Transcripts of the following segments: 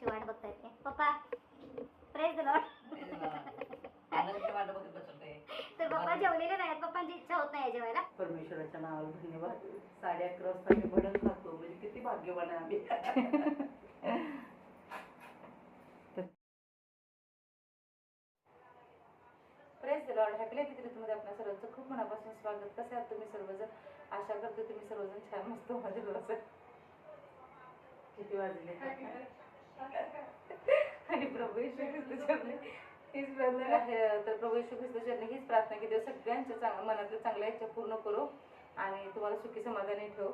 पक्षी वाट बघतायत ते. पप्पा प्रेस द लॉर्ड आनंदची वाट बघत बसवते तर पप्पा जेवलेले नाहीत. पप्पांची इच्छा होत नाही जेवायला. परमेश्वराच्या नावाला धन्यवाद. साडे अकरा वाजता मी भडंग खातो. म्हणजे किती भाग्यवान आहे आम्ही. प्रेस द लॉर्ड हॅपी लाईफमध्ये आपल्या सर्वांचं खूप मनापासून स्वागत. कसे आहात तुम्ही सर्वजण? आशा करते तुम्ही सर्वजण छान मस्त मजेत असेल किती वाजले? आणि प्रभू येशू ख्रिस्त हीच प्रार्थना आहे. तर प्रभू येशू ख्रिस्त हीच प्रार्थना की देव सगळ्यांच्या चांग मनातल्या चांगल्या इच्छा पूर्ण करो आणि तुम्हाला सुखी समाधानी ठेव.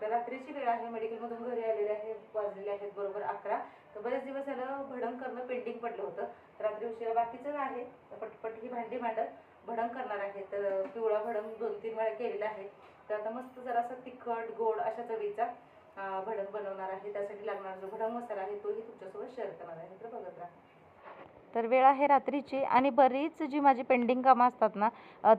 तर रात्रीची वेळ आहे. मेडिकलमधून घरी आलेले आहे. वाजलेले आहेत बरोबर अकरा. तर बरेच दिवस झालं भडंग करणं पेंडिंग पडलं होतं. रात्री उशिरा बाकीचं आहे. पटपट ही भांडी मांडत भडंग करणार आहे. तर पिवळा भडंग दोन तीन वेळा केलेला आहे. तर आता मस्त जरासा तिखट गोड अशा चवीचा भडंग बनवणार आहे त्यासाठी लागणारा जो भडंग मसाला आहे तोही तुमच्यासोबत शेअर करणार आहे. तर बघत राहा. तर वेळ आहे रात्रीची आणि बरीच जी माझी पेंडिंग कामं असतात ना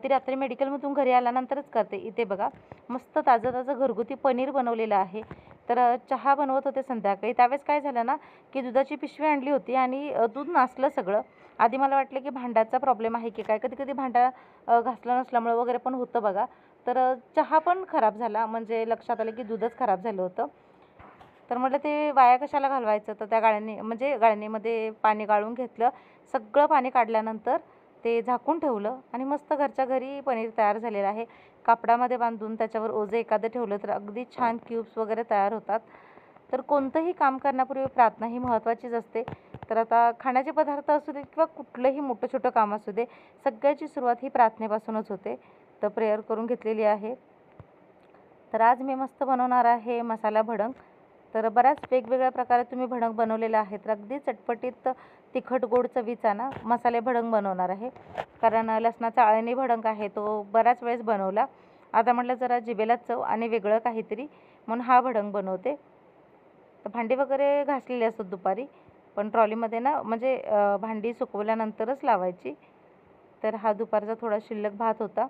ती रात्री मेडिकलमधून घरी आल्यानंतरच करते. इथे बघा मस्त ताजं ताजं घरगुती पनीर बनवलेलं आहे. तर चहा बनवत होते संध्याकाळी. त्यावेळेस काय झालं ना की दुधाची पिशवी आणली होती आणि दूध नासलं सगळं. आधी मला वाटलं की भांड्याचा प्रॉब्लेम आहे की काय? कधी कधी भांडा घासलं नसल्यामुळं वगैरे पण होतं बघा. तर चहा पण खराब झाला. म्हणजे लक्षात आलं की दूधच खराब झालं होतं. तर म्हटलं ते वाया कशाला घालवायचं? तर त्या गाळणी म्हणजे गाळणीमध्ये पाणी गाळून घेतलं. सगळं पाणी काढल्यानंतर ते झाकून ठेवलं आणि मस्त घरच्या घरी पनीर तयार झालेलं आहे. कापडामध्ये बांधून त्याच्यावर ओझं एखादं ठेवलं तर अगदी छान क्यूब्स वगैरे तयार होतात. तर कोणतंही काम करण्यापूर्वी प्रार्थना ही महत्त्वाचीच असते. तर आता खाण्याचे पदार्थ असू दे किंवा कुठलंही मोठं छोटं काम असू दे सगळ्याची सुरुवात ही प्रार्थनेपासूनच होते. तर प्रेयर करून घेतलेली आहे. तर आज मी मस्त बनवणार आहे मसाला भडंग. तर बऱ्याच वेगवेगळ्या प्रकारे तुम्ही भडंग बनवलेलं आहे तर अगदी चटपटीत तिखट गोड चवीचा ना मसाले भडंग बनवणार आहे. कारण लसणाचा आळणी भडंग आहे तो बऱ्याच वेळेस बनवला. आता म्हटलं जरा जिबेला चव आणि वेगळं काहीतरी म्हणून हा भडंग बनवते. तर भांडी वगैरे घासलेली असतात दुपारी पण ट्रॉलीमध्ये ना म्हणजे भांडी सुकवल्यानंतरच लावायची. तर हा दुपारचा थोडा शिल्लक भात होता.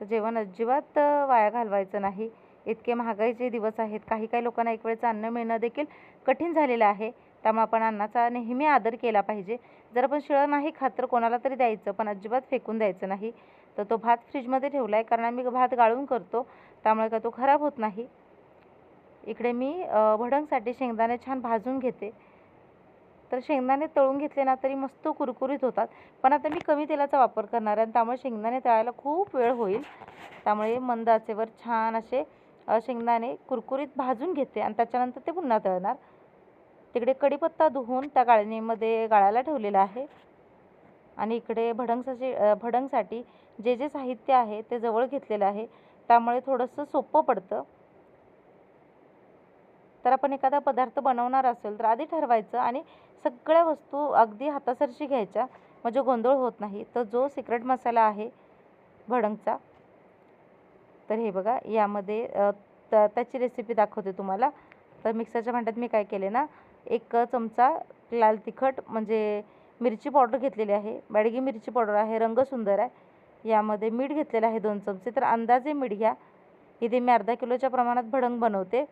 तर जेवण अजिबात वाया घालवायचं नाही. इतके महागाईचे दिवस आहेत काही काही लोकांना एक वेळचं अन्न मिळणं देखील कठीण झालेलं आहे. त्यामुळे आपण अन्नाचा नेहमी आदर केला पाहिजे. जर आपण शिळं नाही खात तर कोणाला तरी द्यायचं पण अजिबात फेकून द्यायचं नाही. तर तो भात फ्रीजमध्ये ठेवला आहे कारण आम्ही भात गाळून करतो. त्यामुळे का तो खराब होत नाही. इकडे मी भडंगसाठी शेंगदाणे छान भाजून घेते. तर शेंगदाणे तळून घेतले ना तरी मस्त कुरकुरीत होतात. पण आता मी कमी तेलाचा वापर करणार आहे आणि त्यामुळे शेंगदाणे तळायला खूप वेळ होईल. त्यामुळे मंद आचेवर छान असे शेंगदाणे कुरकुरीत भाजून घेते आणि त्याच्यानंतर ते पुन्हा तळणार. तिकडे कढीपत्ता धुवून त्या गाळणीमध्ये गाळायला ठेवलेला आहे. आणि इकडे भडंगसाठी भडंगसाठी जे जे साहित्य आहे ते जवळ घेतलेलं आहे. त्यामुळे थोडंसं सोपं पडतं. तर आपण एखादा पदार्थ बनवणार असेल तर आधी ठरवायचं आणि सगळ्या वस्तू अगदी हातासरशी घ्यायच्या म्हणजे गोंधळ होत नाही. तर जो सिक्रेट मसाला आहे भडंगचा तर हे बघा यामध्ये त- त्याची रेसिपी दाखवते तुम्हाला. तर मिक्सरच्या भांड्यात मी काय केले ना एक चमचा लाल तिखट म्हणजे मिरची पावडर घेतलेली आहे. बॅडगी मिरची पावडर आहे रंग सुंदर आहे. यामध्ये मीठ घेतलेलं आहे दोन चमचे. तर अंदाजे मीठ घ्या. इथे मी अर्धा किलोच्या प्रमाणात भडंग बनवते.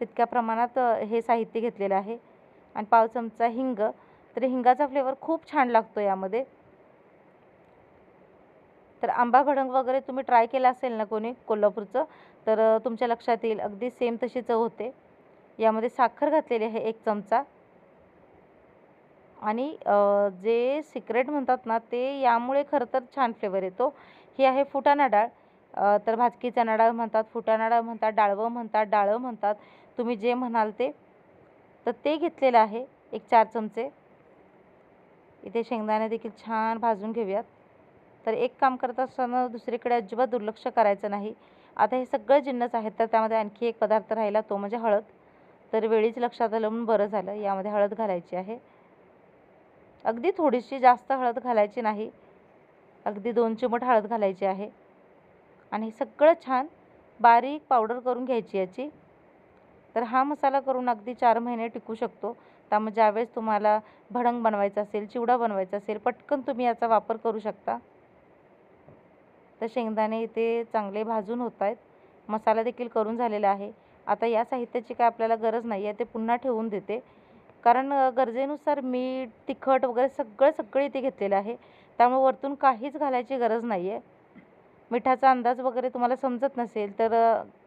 तितक्या प्रमाणात हे साहित्य घेतलेलं आहे. आणि पाव चमचा हिंग. तर हिंगाचा फ्लेवर खूप छान लागतो यामध्ये. तर आंबा भडंग वगैरे तुम्ही ट्राय केला असेल ना कोणी कोल्हापूरचं तर तुमच्या लक्षात येईल. अगदी सेम तशी चव होते. यामध्ये साखर घातलेली आहे एक चमचा. आणि जे सिक्रेट म्हणतात ना ते यामुळे खरं तर छान फ्लेवर येतो. ही आहे फुटाणा डाळ. तर भाजकीचा नाडाळ म्हणतात फुटा नाडाळ म्हणतात डाळवं म्हणतात डाळं म्हणतात. तुम्ही जे म्हणाल ते तर ते घेतलेलं आहे एक चार चमचे. इथे शेंगदाणे देखील छान भाजून घेऊयात. तर एक काम करत असताना दुसरीकडे अजिबात दुर्लक्ष करायचं नाही. आता हे सगळं जिन्नस आहेत तर त्यामध्ये आणखी एक पदार्थ राहिला तो म्हणजे हळद. तर वेळीच लक्षात आलं म्हणून बरं झालं यामध्ये हळद घालायची आहे. अगदी थोडीशी जास्त हळद घालायची नाही. अगदी दोन चिमट हळद घालायची आहे. आणि सगळं छान बारीक पावडर करून घ्यायची याची. तर हा मसाला करून अगदी चार महिने टिकू शकतो. त्यामुळे ज्यावेळेस तुम्हाला भडंग बनवायचं असेल चिवडा बनवायचा असेल पटकन तुम्ही याचा वापर करू शकता. तर शेंगदाणे इथे चांगले भाजून होत आहेत. मसाला देखील करून झालेला आहे. आता या साहित्याची काय आपल्याला गरज नाही आहे ते पुन्हा ठेवून देते. कारण गरजेनुसार मीठ तिखट वगैरे सगळं सगळं इथे घेतलेलं आहे. त्यामुळे वरतून काहीच घालायची गरज नाही आहे मिठाचा अंदाज वगैरे तुम्हाला समजत नसेल तर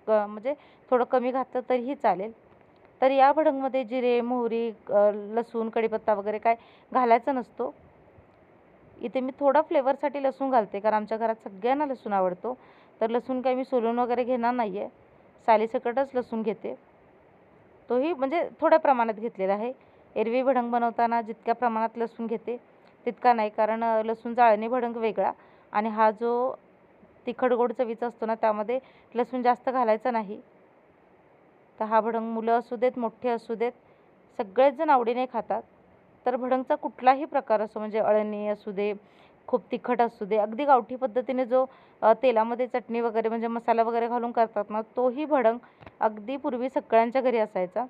क- म्हणजे थोडं कमी घातलं तरीही चालेल. तर या भडंगमध्ये जिरे मोहरी लसूण कढीपत्ता वगैरे काय घालायचा नसतो. इथे मी थोडा फ्लेवरसाठी लसूण घालते कारण आमच्या घरात सगळ्यांना लसूण आवडतो. तर लसूण काही मी सोलून वगैरे घेणार नाही आहे सालीसकटच लसूण घेते. तोही म्हणजे थोड्या प्रमाणात घेतलेला आहे. एरवी भडंग बनवताना जितक्या प्रमाणात लसूण घेते तितका नाही कारण लसूण जाळणी भडंग वेगळा. आणि हा जो तिखट गोड चवीचा असतो ना त्यामध्ये लसूण जास्त घालायचा नाही. तर हा भडंग मुलं असू देत मोठे असू देत सगळेच जण आवडीने खातात. तर भडंगचा कुठलाही प्रकार असो म्हणजे अळणी असू दे खूप तिखट असू दे अगदी गावठी पद्धतीने जो तेलामध्ये चटणी वगैरे म्हणजे मसाला वगैरे घालून करतात ना तोही भडंग अगदी पूर्वी सगळ्यांच्या घरी असायचा.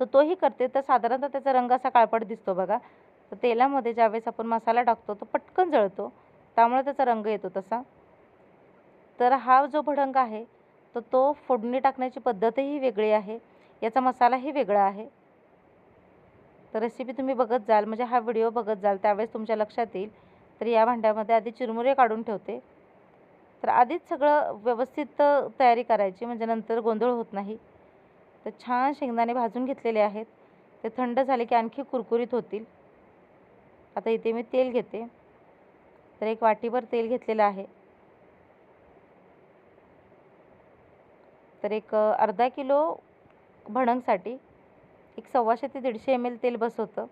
तर तोही करते. तर साधारणतः त्याचा रंग असा काळपट दिसतो बघा. तर तेलामध्ये ज्यावेळेस आपण मसाला टाकतो तो पटकन जळतो. त्यामुळे त्याचा रंग येतो तसा. तर हा जो भडंग आहे तर तो फोडणी टाकण्याची पद्धतही वेगळी आहे. याचा मसालाही वेगळा आहे. तर रेसिपी तुम्ही बघत जाल म्हणजे हा व्हिडिओ बघत जाल त्यावेळेस तुमच्या लक्षात येईल. तर या भांड्यामध्ये आधी चिरमुरे काढून ठेवते. तर आधीच सगळं व्यवस्थित तयारी करायची म्हणजे नंतर गोंधळ होत नाही. तर छान शेंगदाणे भाजून घेतलेले आहेत. ते थंड झाले की आणखी कुरकुरीत होतील. आता इथे मी तेल घेते. तर एक वाटीभर तेल घेतलेलं आहे. तर एक अर्धा किलो भडंगसाठी एक सव्वाशे ते दीडशे एम एल तेल बसवतं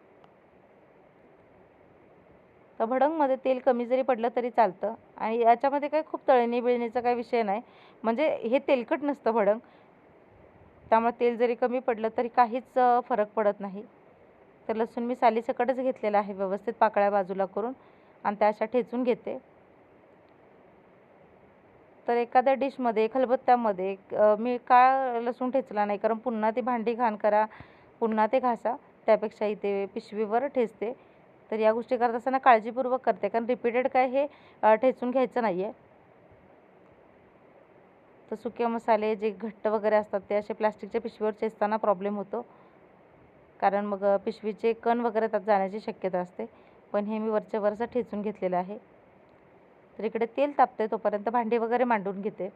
तर भडंगमध्ये तेल कमी जरी पडलं तरी चालतं आणि याच्यामध्ये काही खूप तळणी बिळणीचा काही विषय नाही. म्हणजे हे तेलकट नसतं भडंग त्यामुळे तेल जरी कमी पडलं तरी काहीच फरक पडत नाही. तर लसूण मी सालीसकटच घेतलेला आहे व्यवस्थित पाकळ्या बाजूला करून. आणि त्या अशा ठेचून घेते. तर एखाद्या डिशमध्ये खलबत्त्यामध्ये मी काळ लसूण ठेचला नाही कारण पुन्हा ती भांडी घाण करा पुन्हा ते घासा त्यापेक्षा इथे पिशवीवर ठेचते. तर या गोष्टी करत असताना काळजीपूर्वक करते कारण रिपीटेड काय हे ठेचून घ्यायचं नाही आहे तर सुके मसाले जे घट्ट वगैरे असतात ते असे प्लास्टिकच्या पिशवीवर चेचताना प्रॉब्लेम होतो. कारण मग पिशवीचे कण वगैरे त्यात जाण्याची शक्यता असते. पण हे मी वरच्या वरचं ठेचून घेतलेलं आहे. तर इकडे तेल तापते तोपर्यंत भांडी वगैरे मांडून घेते.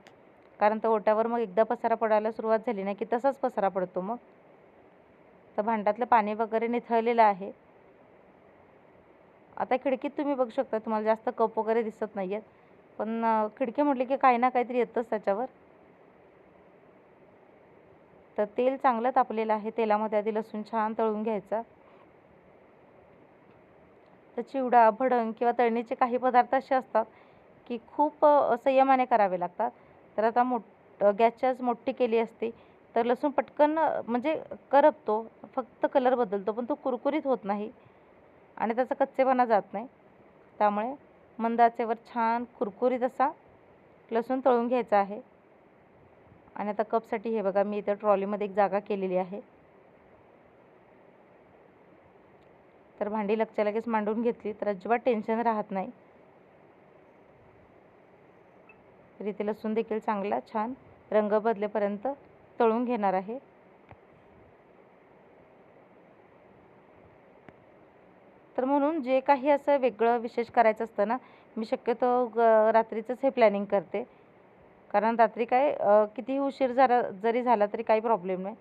कारण तर ओट्यावर मग एकदा पसारा पडायला सुरुवात झाली नाही की तसाच पसारा पडतो मग. तर भांड्यातलं पाणी वगैरे निथळलेलं आहे. आता खिडकीत तुम्ही बघू शकता तुम्हाला जास्त कप वगैरे दिसत नाही आहेत पण खिडकी म्हटली की काही ना काहीतरी येतंच त्याच्यावर. तर तेल चांगलं तापलेलं आहे तेलामध्ये आधी लसूण छान तळून घ्यायचा. तर चिवडा भडंग किंवा तळणीचे काही पदार्थ असे असतात की खूप संयमाने करावे लागतात. तर आता मोठ गॅसच्याच मोठी केली असती तर लसूण पटकन म्हणजे करपतो फक्त कलर बदलतो पण तो कुरकुरीत होत नाही आणि त्याचा कच्चेपणा जात नाही. त्यामुळे मंद आचेवर छान कुरकुरीत असा लसूण तळून घ्यायचा आहे. आणि आता कपसाठी हे बघा मी इथं ट्रॉलीमध्ये एक जागा केलेली आहे. तर भांडी लगच्या लगेच मांडून घेतली तर अजिबात टेन्शन राहत नाही. तर इथे लसूण देखील चांगला छान रंग बदलेपर्यंत तळून घेणार आहे. तर म्हणून जे काही असं वेगळं विशेष करायचं असतं ना मी शक्यतो ग रात्रीचंच हे प्लॅनिंग करते. कारण रात्री काय कितीही उशीर झाला जरी झाला तरी काही प्रॉब्लेम नाही.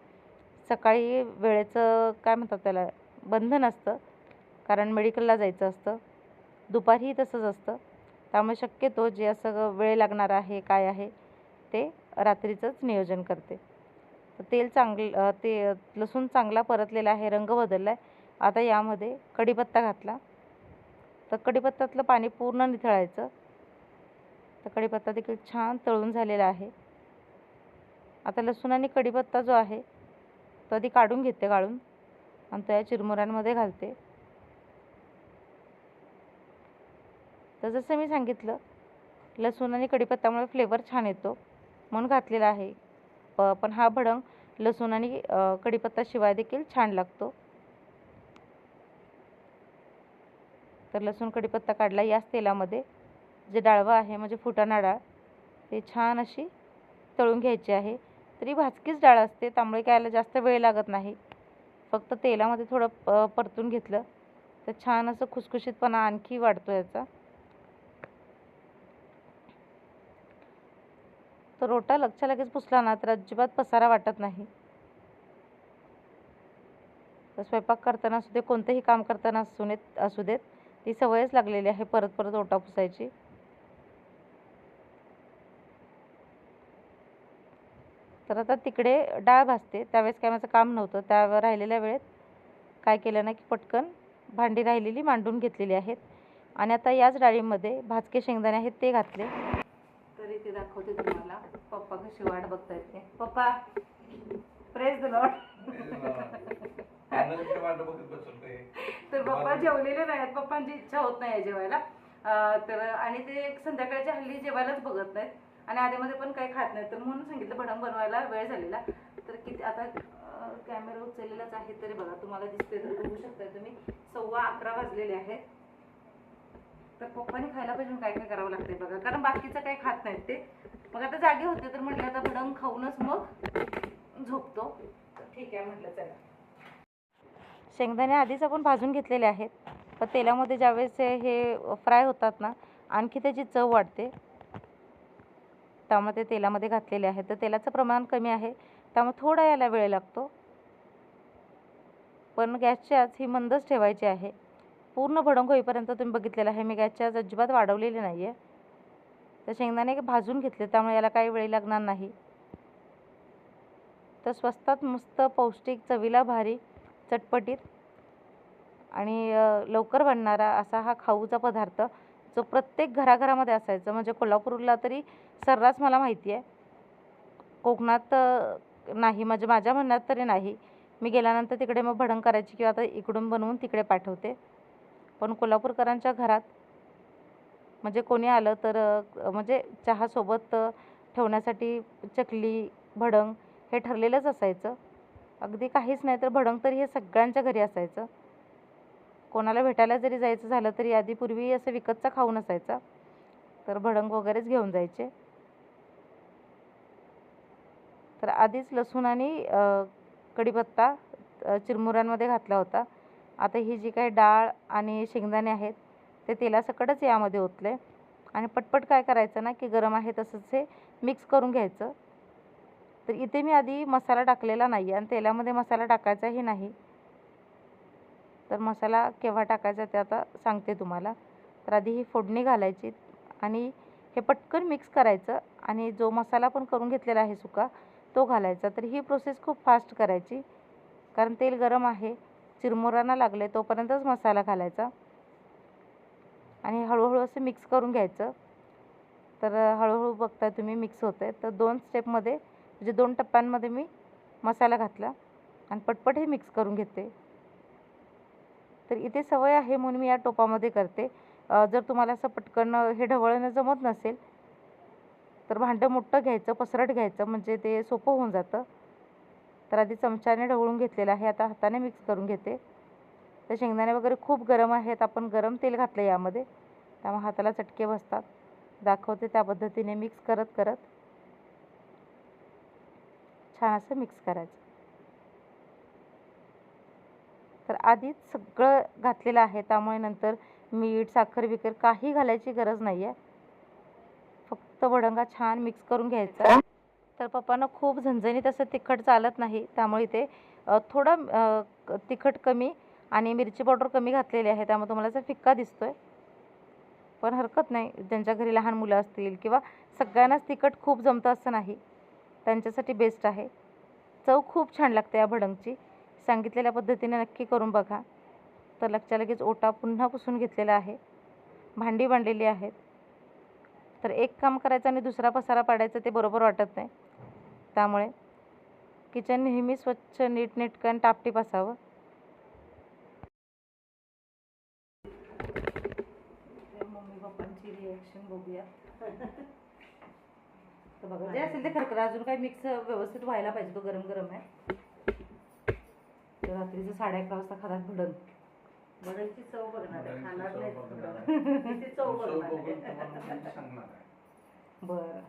सकाळी वेळेचं काय म्हणतात त्याला बंधन असतं. कारण मेडिकलला जायचं असतं. दुपारीही तसंच असतं. त्यामुळे शक्यतो जे असं वेळ लागणार आहे काय आहे ते रात्रीचंच नियोजन करते. तेल चांगलं ते लसूण चांगला परतलेला आहे रंग बदलला आहे आता यामध्ये कढीपत्ता घातला. तर कढीपत्त्यातलं पाणी पूर्ण निथळायचं. तर कढीपत्ता देखील छान तळून झालेला आहे. आता लसूण आणि कढीपत्ता जो आहे तो आधी काढून घेते गाळून. आणि तो या चिरमुऱ्यांमध्ये घालते. तर जसं मी सांगितलं लसूण आणि कढीपत्त्यामुळे फ्लेवर छान येतो म्हणून घातलेला आहे. प पण हा भडंग लसूण आणि कढीपत्ता शिवाय देखील छान लागतो. तर लसूण कढीपत्ता काढला याच तेलामध्ये. जे डाळवं आहे म्हणजे फुटाणा डाळ ते छान अशी तळून घ्यायची आहे. तरी भाजकीच डाळ असते त्यामुळे काय जास्त वेळ लागत नाही. फक्त तेलामध्ये थोडं परतून घेतलं तर छान असं खुसखुशीतपणा आणखी वाढतो याचा. तो रोटा लगच्या लगेच पुसला ना तर अजिबात पसारा वाटत नाही. तर स्वयंपाक करताना असू दे कोणतंही काम करताना असू देत असू देत ती सवयच लागलेली आहे परत परत ओटा पुसायची. तर आता तिकडे डाळ भाजते. त्यावेळेस काय माझं काम नव्हतं. त्या राहिलेल्या वेळेत काय केलं ना की पटकन भांडी राहिलेली मांडून घेतलेली आहेत. आणि आता याच डाळीमध्ये भाजके शेंगदाणे आहेत ते घातले. तरी ते दाखवते पप्पा कशी वाट बघतायत ते. पप्पा प्रेस द लॉर्ड तर पप्पा जेवलेले नाहीत पप्पांची इच्छा होत नाही जेवायला. तर आणि ते संध्याकाळच्या हल्ली जेवायलाच बघत नाहीत. आणि आधीमध्ये पण काही खात नाहीत. तर म्हणून सांगितलं भडंग बनवायला वेळ झालेला. तर किती आता कॅमेरा उचललेलाच आहे तरी बघा तुम्हाला दिसते तर बघू शकताय तुम्ही. सव्वा अकरा वाजलेले आहेत. तर पप्पानी खायला पाहिजे काय काय करावं लागतंय बघा. कारण बाकीचं काही खात नाहीत ते. मग आता जागे होते तर म्हटलं आता भडंग खाऊनच मग झोपतो. ठीक आहे म्हटलं चला. शेंगदाणे आधीच आपण भाजून घेतलेले आहेत. पण तेलामध्ये ज्यावेळेस हे- फ्राय होतात ना आणखी त्याची चव वाढते. त्यामुळे ते तेलामध्ये घातलेले आहेत. तर तेलाचं प्रमाण कमी आहे. त्यामुळे थोडा याला वेळ लागतो. पण गॅसची आज ही मंदच ठेवायची आहे. पूर्ण भडंग होईपर्यंत तुम्ही बघितलेलं आहे. मी गॅसची आज अजिबात वाढवलेली नाही आहे तर शेंगदाणे भाजून घेतले त्यामुळे याला काही वेळ लागणार नाही. तर स्वस्तात मस्त पौष्टिक चवीला भारी चटपटीत आणि लवकर बनणारा असा हा खाऊचा पदार्थ जो प्रत्येक घराघरामध्ये असायचा. म्हणजे कोल्हापूरला तरी सर्रास मला माहिती आहे. कोकणात नाही म्हणजे माझ्या म्हणण्यात तरी नाही. मी गेल्यानंतर तिकडे मग भडंग करायची किंवा आता इकडून बनवून तिकडे पाठवते. पण कोल्हापूरकरांच्या घरात म्हणजे कोणी आलं तर म्हणजे चहासोबत ठेवण्यासाठी चकली भडंग हे ठरलेलंच असायचं. अगदी काहीच नाही तर भडंग तरी हे सगळ्यांच्या घरी असायचं. कोणाला भेटायला जरी जायचं झालं तरी आधी पूर्वी असं विकतचा खाऊ नसायचा तर भडंग वगैरेच घेऊन जायचे. तर आधीच लसूण आणि कढीपत्ता चिरमुऱ्यांमध्ये घातला होता. आता ही जी काही डाळ आणि शेंगदाणे आहेत ते तेलासकटच यामध्ये ओतलं आहे आणि पटपट काय करायचं ना की गरम आहे तसंच हे मिक्स करून घ्यायचं. तर इथे मी आधी मसाला टाकलेला नाही आणि तेलामध्ये मसाला टाकायचाही नाही. तर मसाला केव्हा टाकायचा ते आता सांगते तुम्हाला. तर आधी ही फोडणी घालायची आणि हे पटकन मिक्स करायचं आणि जो मसाला पण करून घेतलेला आहे सुका तो घालायचा. तर ही प्रोसेस खूप फास्ट करायची. कारण तेल गरम आहे चिरमुरांना लागले तोपर्यंतच मसाला घालायचा. आणि हळूहळू असं मिक्स करून घ्यायचं. तर हळूहळू बघताय तुम्ही मिक्स होतं आहे तर दोन स्टेपमध्ये म्हणजे दोन टप्प्यांमध्ये मी मसाला घातला आणि पटपट हे मिक्स करून घेते. तर इथे सवय आहे म्हणून मी या टोपामध्ये करते. जर तुम्हाला असं पटकन हे ढवळणं जमत नसेल तर भांडं मोठं घ्यायचं पसरट घ्यायचं म्हणजे ते सोपं होऊन जातं. तर आधी चमच्याने ढवळून घेतलेलं आहे. आता हाताने मिक्स करून घेते. तर शेंगदाणे वगैरे खूप गरम आहेत. आपण गरम तेल घातलं यामध्ये. त्यामुळे हाताला चटके बसतात. दाखवते त्या पद्धतीने मिक्स करत करत. छान असं मिक्स करायचं. तर आधीच सगळं घातलेलं आहे. त्यामुळे नंतर मीठ साखर बिकर काही घालायची गरज नाही आहे फक्त भडंगा छान मिक्स करून घ्यायचा. तर पप्पांना खूप झणझणीत असं तिखट चालत नाही. त्यामुळे ते थोडं तिखट कमी आणि मिरची पावडर कमी घातलेली आहे त्यामुळे तुम्हाला असं फिक्का दिसतोय. पण हरकत नाही ज्यांच्या घरी लहान मुलं असतील किंवा सगळ्यांनाच तिखट खूप जमतं असं नाही त्यांच्यासाठी बेस्ट आहे. चव खूप छान लागते या भडंगची. सांगितलेल्या पद्धतीने नक्की करून बघा. तर लगच्या लगेच ओटा पुन्हा पुसून घेतलेला आहे. भांडी बांधलेली आहेत. तर एक काम करायचं आणि दुसरा पसारा पाडायचा ते बरोबर वाटत नाही. त्यामुळे किचन नेहमी स्वच्छ नीटनेटकं आणि टापटीप असावं. रिॲक्शन बघूया तर बघा जे असेल ते खरखर अजून काही मिक्स व्यवस्थित व्हायला पाहिजे तो गरम गरम आहे. तर रात्रीचं साडे अकरा वाजता खातात भडण. भडणची चव बघणार खाणार नाही तिची चव बघणार बर.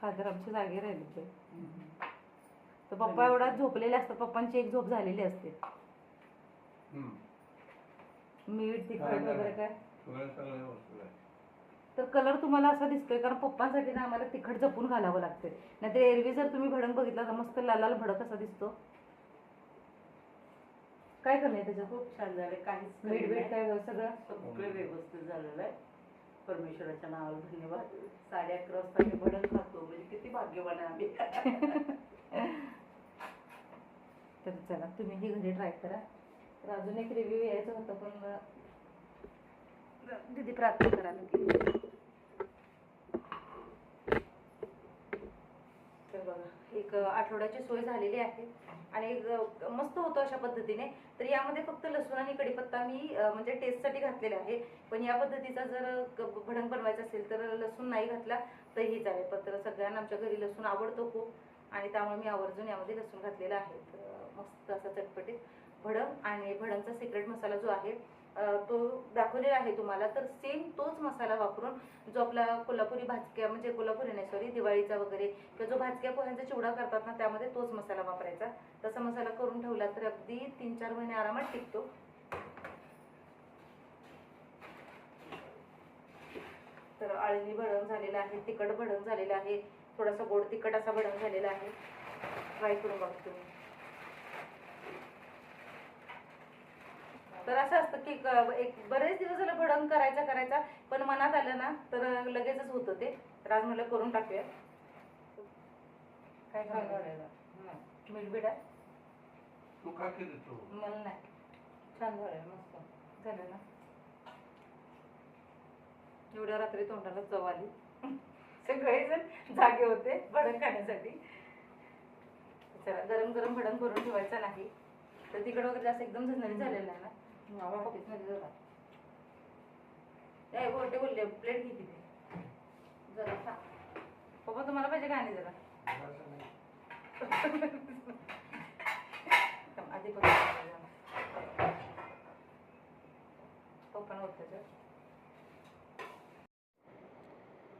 फादर आमच्या जागे राहिले ते. तर पप्पा एवढा झोपलेले असतात. पप्पांची एक झोप झालेली असते. मीठ तिखट वगैरे काय? तर कलर तुम्हाला असा दिसतोय कारण पप्पांसाठी ना आम्हाला तिखट जपून घालावं लागते नाहीतर एरवी जर तुम्ही भडंग बघितला तर मस्त लाल लाल भडक असा दिसतो. काय करणे त्याच्यात? खूप छान झाले काहीच कमी मीठ बीठ नाही. काय सगळं सगळे व्यवस्थित झालेलं आहे. परमेश्वराच्या नावाला धन्यवाद. साडे अकरा वाजता मी भडंग खातो. म्हणजे किती भाग्यवान आहे आम्ही. तर चला तुम्ही ही घरी ट्राय करा. तर अजून एक रिव्ह्यू यायचं होतं पण दीदी प्रार्थना करायला तर बघा एक आठवड्याची सोय झालेली आहे आणि एक, मस्त होतो अशा पद्धतीने. तर यामध्ये फक्त लसूण आणि कढीपत्ता मी म्हणजे टेस्टसाठी घातलेला आहे. पण या पद्धतीचा जर भडंग बनवायचा असेल तर लसूण नाही घातला तर ही चालेल पण तर सगळ्यांना आमच्या घरी लसूण आवडतो खूप. आणि त्यामुळे मी आवर्जून यामध्ये लसूण घातलेला आहे. मस्त असा चटपटीत भडंग आणि भडंगचा सिक्रेट मसाला जो आहे तो दाखवलेला आहे तुम्हाला. तर सेम तोच मसाला वापरून जो आपला कोल्हापुरी भाजक्या म्हणजे कोल्हापुरी नाही सॉरी दिवाळीचा वगैरे किंवा जो भाजक्या पोह्यांचा चिवडा करतात ना त्यामध्ये तोच मसाला वापरायचा. तसा मसाला करून ठेवला तर अगदी तीन चार महिने आरामात टिकतो. तर आळणी भडंग झालेलं आहे तिखट भडंग झालेलं आहे. थोडासा गोड तिखट असा भडंग झालेला आहे. ट्राय करून बघा तुम्ही. तर असं असतं की क- एक बरेच दिवस झालं भडंग करायचा करायचा पण मनात आलं ना तर लगेचच होतं ते. तर आज म्हणलं करून टाकूया. काय. मीठ बीठ आहे? तू का केली तू. मला नाही. छान झालं मस्त. झालं ना? एवढ्या रात्री तोंडाला चव आली. सगळेजण जागे होते भडंग खाण्यासाठी. चला गरम गरम भडंग भरून ठेवायचं नाही. तर तिकडं वगैरे जास्त एकदम झणझणीत झालेलं आहे ना. ऑफिसमध्ये जरा. नाही गोटे बोलले प्लेट घे तिथे. जरा खा. पप्पा तुम्हाला पाहिजे का आणि जरा? आधी बघ पप्पा नव्हतं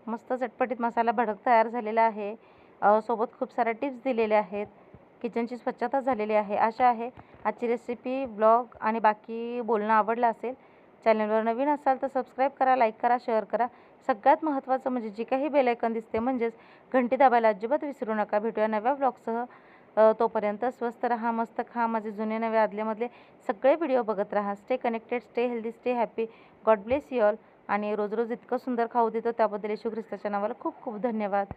मस्त चटपटीत मसाला भडक तयार झालेला आहे. सोबत खूप साऱ्या टिप्स दिलेल्या आहेत. किचनची स्वच्छता झालेली आहे. आशा आहे आजची रेसिपी ब्लॉग आणि बाकी बोलणं आवडलं असेल. चॅनलवर नवीन असाल तर सबस्क्राईब करा लाईक करा शेअर करा. सगळ्यात महत्त्वाचं म्हणजे जी काही बेलायकन दिसते म्हणजेच घंटी दाबायला अजिबात विसरू नका. भेटूया नव्या ब्लॉगसह तोपर्यंत स्वस्त राहा मस्त खा. माझे जुने नवे आदल्यामधले सगळे व्हिडिओ बघत राहा. Stay connected stay healthy stay happy God bless you all आणि रोज रोज इतकं सुंदर खाऊ देतो. त्याबद्दल येशू ख्रिस्ताच्या नावाला खूप खूप धन्यवाद.